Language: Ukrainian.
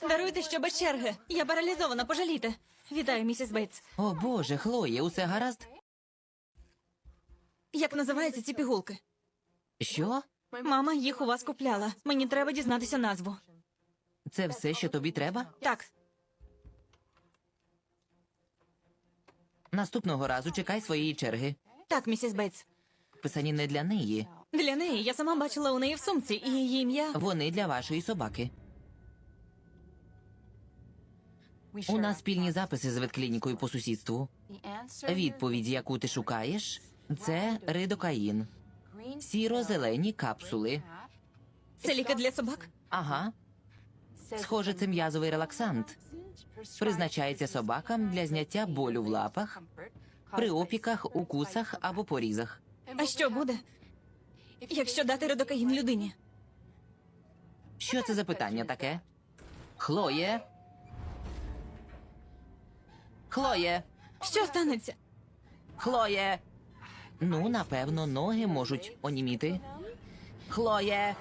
Даруйте, що без черги. Я паралізована, пожалійте. Вітаю, місіс Бейтс. О Боже, Хлоє, усе гаразд? Як називаються ці пігулки? Що? Мама їх у вас купляла. Мені треба дізнатися назву. Це все, що тобі треба? Так, Наступного разу чекай своєї черги. так, місіс Бейтс. Писані не для неї, Для неї я сама бачила у неї в сумці, і її ім'я. вони для вашої собаки. У нас спільні записи з ветклінікою по сусідству. Відповідь, яку ти шукаєш, це ридокаїн. Сіро-зелені капсули. Це ліки для собак. Ага, схоже, це м'язовий релаксант. Призначається собакам для зняття болю в лапах, при опіках, укусах або порізах. А що буде, якщо дати редокаїн людині? Що це за питання таке? Хлоє? Хлоє? Що станеться? Хлоє? Ну, напевно, ноги можуть оніміти. Хлоє?